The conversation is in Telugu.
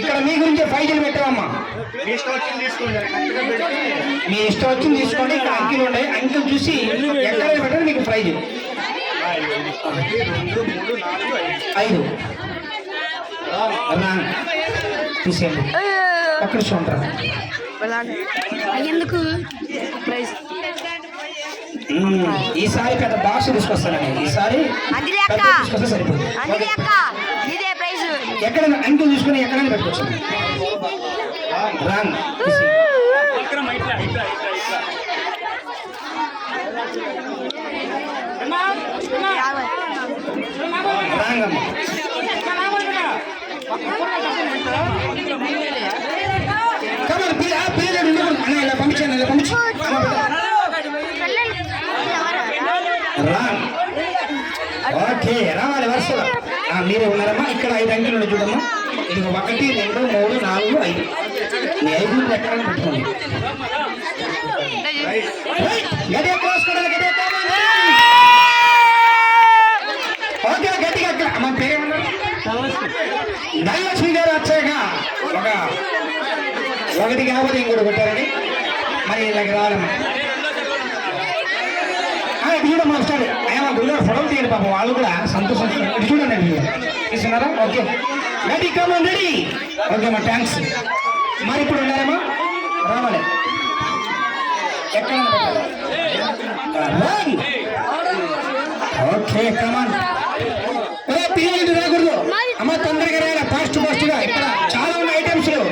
ఇక్కడ మీ గురించి ఫైజీలు పెట్టామమ్మా మీ ఇష్టం వచ్చింది తీసుకోండి. మీ ఇష్టం వచ్చింది తీసుకోండి ఇక్కడ అంకెలు ఉన్నాయి. అంకెలు చూసి ఎక్కడ పెట్టండి మీకు ప్రైజ్? ఒకటి రెండు మూడు నాలుగు ఐదు తీసేయండి అక్కడ చూడరా ఎందుకు? ప్రైజ్. ఈసారి పెద్ద బాక్స్ తీసుకొస్తానండి. ఈసారి తీసుకొస్తే సరిపోతుంది. ప్రైజ్ ఎక్కడైనా అంకెలు తీసుకుని ఎక్కడైనా పెట్టుకోవచ్చు రాంగ్ తీసి. యాభై రాంగ్ అమ్మా కమర్ పిల్ల పిల్లలు అన్న ఇలా పంపించాను ఇలా పంపించు రాంగ్ ఓకే రావాలి వరుసలో ఆ, మీరే ఉన్నారమ్మా. ఇక్కడ ఐదు అంకెలు ఉన్నాయి చూడమ్మా. ఇది ఒకటి రెండు మూడు నాలుగు ఐదు. ఈ ఐదు ఎక్కడ పెట్టుకోండి. గట్టిగా కావాలి. ఓకే గట్టిగా మన పేరేమన్నారు ధనలక్ష్మి గారు వచ్చాక ఒక ఒకటి కాబట్టి ఇంకోటి కొట్టారని మరి ఇలాగ రావాలమ్మా చూడమ్మా ఒకసారి. ఆయన గురుగారు ఫోటోలు తీయండి పాపం. వాళ్ళు కూడా సంతోషం. చూడండి. మీరు తీసుకున్నారా okay ready come on ready okay మా థ్యాంక్స్ మరి ఇప్పుడు ఉన్నారమ్మా రావాలి ఎక్కడ ఓకే కమాన్ పిల్లలు రాకూడదు అమ్మ తొందరగా రాయాలి ఫాస్ట్